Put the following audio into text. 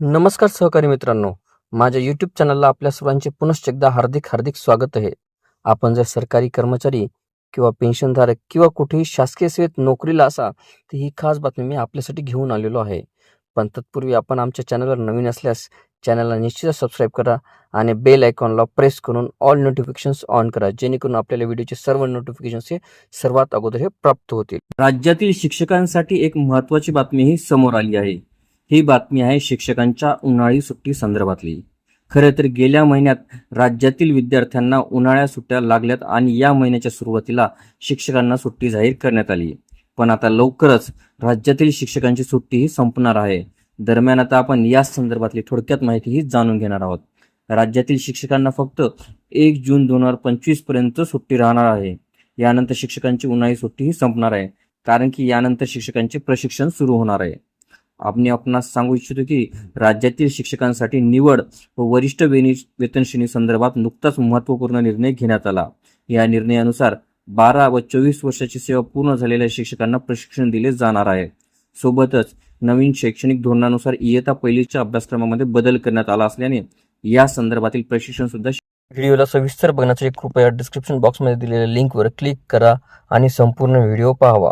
नमस्कार सहकारी मित्रांनो. माझ्या यूट्यूब चॅनलला आपल्या सर्वांचे पुनश्च एकदा हार्दिक हार्दिक स्वागत आहे. आपण जर सरकारी कर्मचारी किंवा पेन्शनधारक किंवा कुठेही शासकीय सेवेत नोकरीला असा तर ही खास बातमी मी आपल्यासाठी घेऊन आलेलो आहे. पण तत्पूर्वी आपण आमच्या चॅनलवर नवीन असल्यास चॅनलला निश्चितच सबस्क्राईब करा आणि बेल आयकॉनला प्रेस करून ऑल नोटिफिकेशन्स ऑन करा जेणेकरून आपल्याला व्हिडिओचे सर्व नोटिफिकेशन्स हे सर्वात अगोदर हे प्राप्त होतील. राज्यातील शिक्षकांसाठी एक महत्त्वाची बातमी ही समोर आली आहे. ही बातमी आहे शिक्षकांच्या उन्हाळी सुट्टी संदर्भातली. खरं तर गेल्या महिन्यात राज्यातील विद्यार्थ्यांना उन्हाळ्या सुट्ट्या लागल्यात आणि या महिन्याच्या सुरुवातीला शिक्षकांना सुट्टी जाहीर करण्यात आली. पण आता लवकरच राज्यातील शिक्षकांची सुट्टीही संपणार आहे. दरम्यान आता आपण या संदर्भातली थोडक्यात माहितीही जाणून घेणार आहोत. राज्यातील शिक्षकांना फक्त एक जून दोन हजार पंचवीसपर्यंत सुट्टी राहणार आहे. यानंतर शिक्षकांची उन्हाळी सुट्टी ही संपणार आहे. कारण की यानंतर शिक्षकांचे प्रशिक्षण सुरू होणार आहे. आपण आपणास सांगू इच्छितो की राज्यातील शिक्षकांसाठी निवड व वरिष्ठ वेनी वेतन श्रेणी संदर्भात नुकताच महत्त्वपूर्ण निर्णय घेण्यात आला. या निर्णयानुसार बारा व चोवीस वर्षाची सेवा पूर्ण झालेल्या शिक्षकांना प्रशिक्षण दिले जाणार आहे. सोबतच नवीन शैक्षणिक धोरणानुसार इयत्ता पहिलीच्या अभ्यासक्रमामध्ये बदल करण्यात आला असल्याने या संदर्भातील प्रशिक्षण सुद्धा व्हिडिओला सविस्तर बघण्यासाठी कृपया डिस्क्रिप्शन बॉक्समध्ये दिलेल्या लिंकवर क्लिक करा आणि संपूर्ण व्हिडिओ पाहावा.